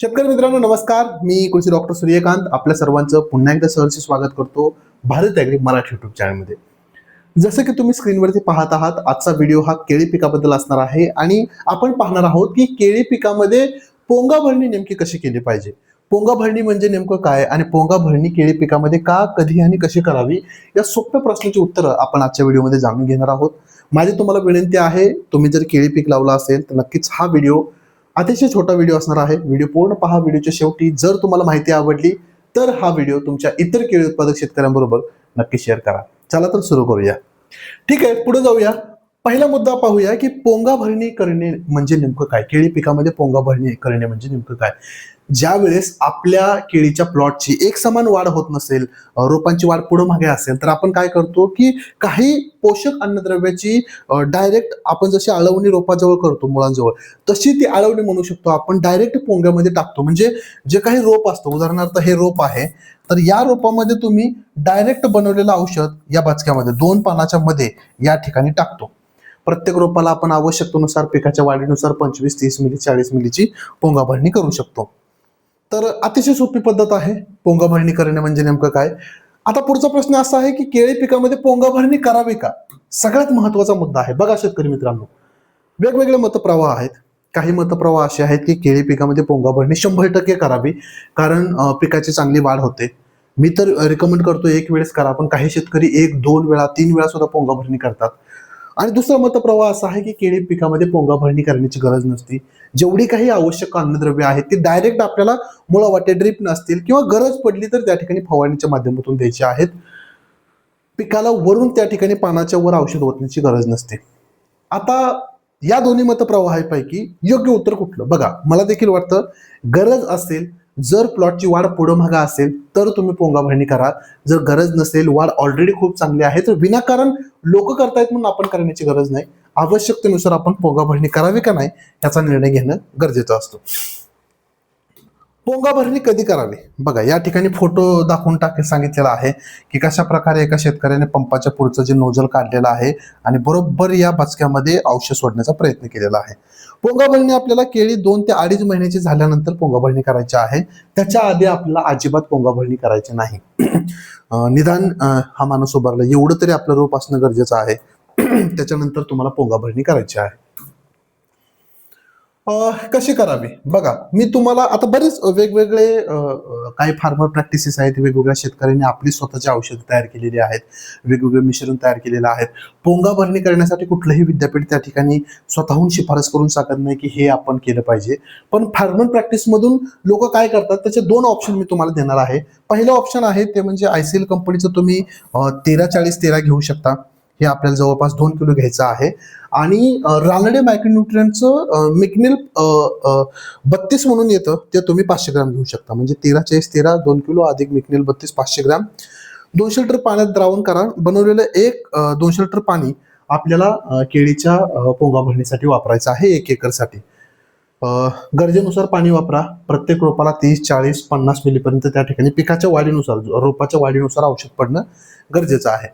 शेतकरी मित्रांनो नमस्कार. मी कृषी डॉक्टर सूर्यकांत. आपल्या सर्वांचं पुन्हा एकदा सहर्ष स्वागत करतो भारत ॲग्री मराठी युट्यूब चॅनलमध्ये जसं की तुम्ही स्क्रीनवरती पाहत आहात आजचा व्हिडिओ हा केळी पिकाबद्दल असणार आहे आणि आपण पाहणार आहोत की केळी पिकामध्ये पोंगा भरणी नेमकी कशी केली पाहिजे? पोंगा भरणी म्हणजे नेमकं काय आणि पोंगा भरणी केळी पिकामध्ये का कधी आणि कशी करावी? या सोप्या प्रश्नाची उत्तरं आपण आजच्या व्हिडिओमध्ये जाणून घेणार आहोत. माझी तुम्हाला विनंती आहे तुम्ही जर केळी पीक लावला असेल तर नक्कीच हा व्हिडिओ अतिशय छोटा व्हिडिओ असणार आहे. व्हिडिओ पूर्ण पहा. व्हिडिओच्या शेवटी जर तुम्हाला माहिती आवडली तर हा व्हिडिओ तुमच्या इतर केळी उत्पादक शेतकऱ्यांबरोबर नक्की शेअर करा. चला तर सुरू करूया. ठीक आहे पुढे जाऊया. पहिला मुद्दा पाहूया की पोंगा भरणी करणे म्हणजे नेमकं काय? केळी पिकामध्ये पोंगा भरणी करणे म्हणजे नेमकं काय? ज्या वेळेस आपल्या केळीच्या प्लॉटची एक समान वाढ होत नसेल रोपांची वाढ पुढे मागे असेल तर आपण काय करतो की काही पोषक अन्नद्रव्याची डायरेक्ट आपण जशी आळवणी रोपाजवळ करतो मुळांजवळ तशी ती आळवणी म्हणू शकतो आपण डायरेक्ट पोंग्यामध्ये टाकतो. म्हणजे जे काही रोप असतं उदाहरणार्थ हे रोप आहे तर या रोपामध्ये तुम्ही डायरेक्ट बनवलेलं औषध या बाचक्यामध्ये दोन पानाच्या मध्ये या ठिकाणी टाकतो. प्रत्येक रोपाला आपण आवश्यकतेनुसार पिकाच्या वाढीनुसार पंचवीस तीस मिली चाळीस मिलीची पोंगा भरणी करू शकतो. तर अतिशय सोपी पद्धत आहे पोंगा भरणी करणे म्हणजे नेमकं काय? आता पुढचा प्रश्न असा आहे की केळी पिकामध्ये पोंगा भरणी करावी का? सगळ्यात महत्त्वाचा मुद्दा आहे. बघा शेतकरी मित्रांनो वेगवेगळे मतप्रवाह आहेत. काही मतप्रवाह असे आहेत की केळी पिकामध्ये पोंगा भरणी शंभर टक्के करावी कारण पिकाची चांगली वाढ होते. मी तर रिकमेंड करतो एक वेळेस करा पण काही शेतकरी एक दोन वेळा तीन वेळा सुद्धा पोंगा भरणी करतात. आणि दुसरा मतप्रवाह असा आहे की केळी पिकामध्ये पोंगा भरणी करण्याची गरज नसते. जेवढी काही आवश्यक अन्नद्रव्य आहेत ती डायरेक्ट आपल्याला मुळावाटे ड्रीप नसतील किंवा गरज पडली तर त्या ठिकाणी फवारणीच्या माध्यमातून द्यायची आहेत. पिकाला वरून त्या ठिकाणी पानाच्या वर औषध ओतण्याची गरज नसते. आता या दोन्ही मतप्रवाहापैकी योग्य उत्तर कुठलं? बघा मला देखील वाटतं गरज असेल जर प्लॉटची वाढ पुढं मागा असेल तर तुम्ही पोंगा भरणी करा. जर गरज नसेल वाढ ऑलरेडी खूप चांगली आहे तर विनाकारण लोक करतायत म्हणून आपण करण्याची गरज नाही. आवश्यकतेनुसार आपण पोंगा भरणी करावी का नाही याचा निर्णय घेणं गरजेचं असतं. पोंगा भरणी कधी करावी? बघा या ठिकाणी फोटो दाखवून टाक सांगितलेला आहे की कशा प्रकारे एका शेतकऱ्याने पंपाच्या पुढचं जे नोजल काढलेलं आहे आणि बरोबर या बचक्यामध्ये औषध सोडण्याचा प्रयत्न केलेला आहे. पोंगा भरणी आपल्याला केळी दोन ते अडीच महिन्याची झाल्यानंतर पोंगा भरणी करायची आहे. त्याच्या आधी आपल्याला अजिबात पोंगा भरणी करायची नाही. निदान हा माणूस उभारला. एवढं तरी आपलं रोप असणं गरजेचं आहे. त्याच्यानंतर तुम्हाला पोंगा भरणी करायची आहे. कशी करावी? बघा मी तुम्हाला आता बरेच वेगवेगळे काही फार्मर प्रॅक्टिसेस आहेत वेगवेगळ्या शेतकऱ्यांनी आपली स्वतःची औषधं तयार केलेली आहेत वेगवेगळे मिश्रण तयार केलेलं आहेत. पोंगा भरणी करण्यासाठी कुठलंही विद्यापीठ त्या ठिकाणी स्वतःहून शिफारस करून सांगत नाही की हे आपण केलं पाहिजे. पण फार्मर प्रॅक्टिसमधून लोक काय करतात? त्याचे दोन ऑप्शन मी तुम्हाला देणार आहे. पहिलं ऑप्शन आहे ते म्हणजे आय सी एल कंपनीचं तुम्ही तेरा चाळीस तेरा घेऊ शकता. हे आपल्याला जवळपास दोन किलो घ्यायचं आहे. आणि रानडे मायक्रोन्युट्रियनचं मिकनिल बत्तीस म्हणून येतं ते तुम्ही पाचशे ग्रॅम घेऊ शकता. म्हणजे तेरा चाळीस तेरा दोन किलो अधिक मिकनिल बत्तीस पाचशे ग्रॅम. दोनशे लिटर पाण्यात द्रावण करा. बनवलेलं एक दोनशे लिटर पाणी आपल्याला केळीच्या पोंगा भरण्यासाठी वापरायचं आहे एक एकरसाठी. गरजेनुसार पाणी वापरा. प्रत्येक रोपाला तीस चाळीस पन्नास मिलीपर्यंत त्या ठिकाणी पिकाच्या वाढीनुसार रोपाच्या वाढीनुसार औषध पडणं गरजेचं आहे.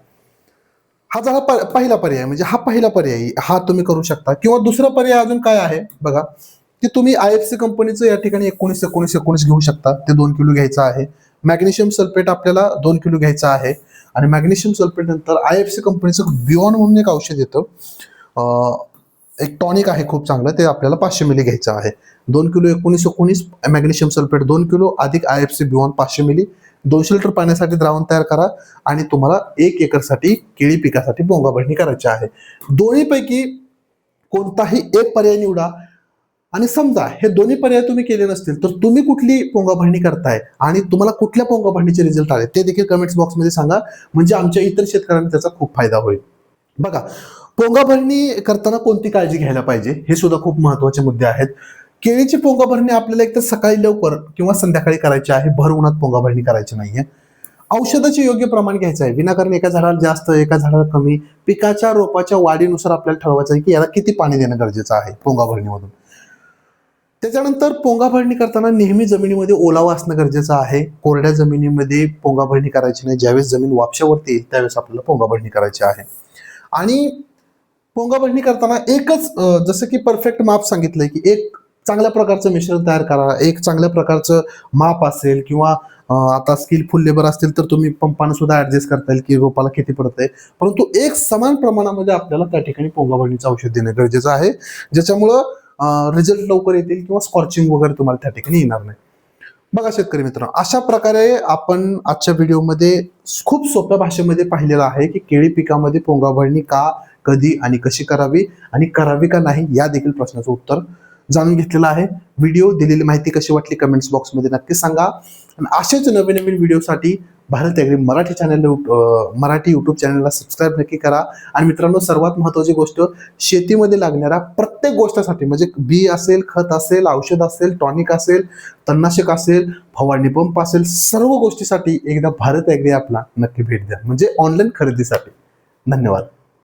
हा झाला प- पहिला पर्याय म्हणजे हा पहिला पर्याय हा तुम्ही करू शकता. किंवा दुसरा पर्याय अजून काय आहे? बघा की तुम्ही आय एफ सी कंपनीचं या ठिकाणी एकोणीस एकोणीस एकोणीस घेऊ शकता. ते दोन किलो घ्यायचं आहे. मॅग्नेशियम सल्फेट आपल्याला दोन किलो घ्यायचं आहे. आणि मॅग्नेशियम सल्फेट नंतर आय एफ सी कंपनीचं बियॉन म्हणून एक औषध येतं. एक टॉनिक आहे खूप चांगलं. ते आपल्याला पाचशे मिली घ्यायचं आहे. दोन किलो एकोणीस एकोणीस मॅग्नेशियम सल्फेट दोन किलो अधिक आय एफ सी बियॉन पाचशे मिली दोनशे लिटर पाण्यासाठी द्रावण तयार करा आणि तुम्हाला एक एकरसाठी केळी पिकासाठी बोंगाबळणी करायची आहे. दोन्हीपैकी कोणताही एक पर्याय निवडा आणि समजा हे दोन्ही पर्याय तुम्ही केले नसतील तर तुम्ही कुठली पोंगाभरणी करताय आणि तुम्हाला कुठल्या पोंगाभरणीचे रिझल्ट आले ते देखील कमेंट्स बॉक्समध्ये सांगा. म्हणजे आमच्या इतर शेतकऱ्यांना त्याचा खूप फायदा होईल. बघा पोंगाभरणी करताना कोणती काळजी घ्यायला पाहिजे? हे सुद्धा खूप महत्त्वाचे मुद्दे आहेत. केळीची पोंगा भरणी आपल्याला एकतर सकाळी लवकर किंवा संध्याकाळी करायची आहे. भर उन्हात पोंगा भरणी करायची नाहीये. औषधाचे योग्य प्रमाण घ्यायचं आहे. विनाकारण एका झाडाला जास्त एका झाडाला कमी पिकाच्या रोपाच्या वाढीनुसार आपल्याला ठरवायचं आहे की याला किती पाणी देणं गरजेचं आहे पोंगा भरणीमधून. त्याच्यानंतर पोंगा भरणी करताना नेहमी जमिनीमध्ये ओलावा असणं गरजेचं आहे. कोरड्या जमिनीमध्ये पोंगा भरणी करायची नाही. ज्यावेळेस जमीन वापशावरती येईल त्यावेळेस आपल्याला पोंगा भरणी करायची आहे. आणि पोंगा भरणी करताना एकच जसं की परफेक्ट माप सांगितलंय की एक चांगल्या प्रकारचं मिश्रण तयार करा. एक चांगल्या प्रकारचं माप असेल किंवा आता स्किलफुल लेबर असतील तर तुम्ही पंपाने सुद्धा ऍडजस्ट करता येईल की रोपाला किती आहे परंतु एक समान प्रमाणामध्ये आपल्याला त्या ठिकाणी पोंगाभरणीचं औषध देणं गरजेचं आहे. ज्याच्यामुळं रिझल्ट लवकर येतील किंवा स्कॉर्चिंग वगैरे तुम्हाला त्या ठिकाणी येणार नाही. बघा शेतकरी मित्रांनो अशा प्रकारे आपण आजच्या व्हिडिओमध्ये खूप सोप्या भाषेमध्ये पाहिलेलं आहे की केळी पिकामध्ये पोंगाभरणी का कधी आणि कशी करावी आणि करावी का नाही या देखील प्रश्नाचं उत्तर जाणून घेतलेलं आहे. व्हिडिओ दिलेली माहिती कशी वाटली कमेंट्स बॉक्समध्ये नक्की सांगा. आणि असेच नवीन नवीन व्हिडिओसाठी Bharat agri Marathi channel Marathi YouTube चॅनलला सबस्क्राईब नक्की करा. आणि मित्रांनो सर्वात महत्त्वाची गोष्ट शेतीमध्ये लागणाऱ्या प्रत्येक गोष्टीसाठी म्हणजे बी असेल खत असेल औषध असेल टॉनिक असेल तणनाशक असेल फवारणी पंप असेल सर्व गोष्टीसाठी एकदा भारत ॲग्री आपला नक्की भेट द्या. म्हणजे ऑनलाईन खरेदीसाठी. धन्यवाद.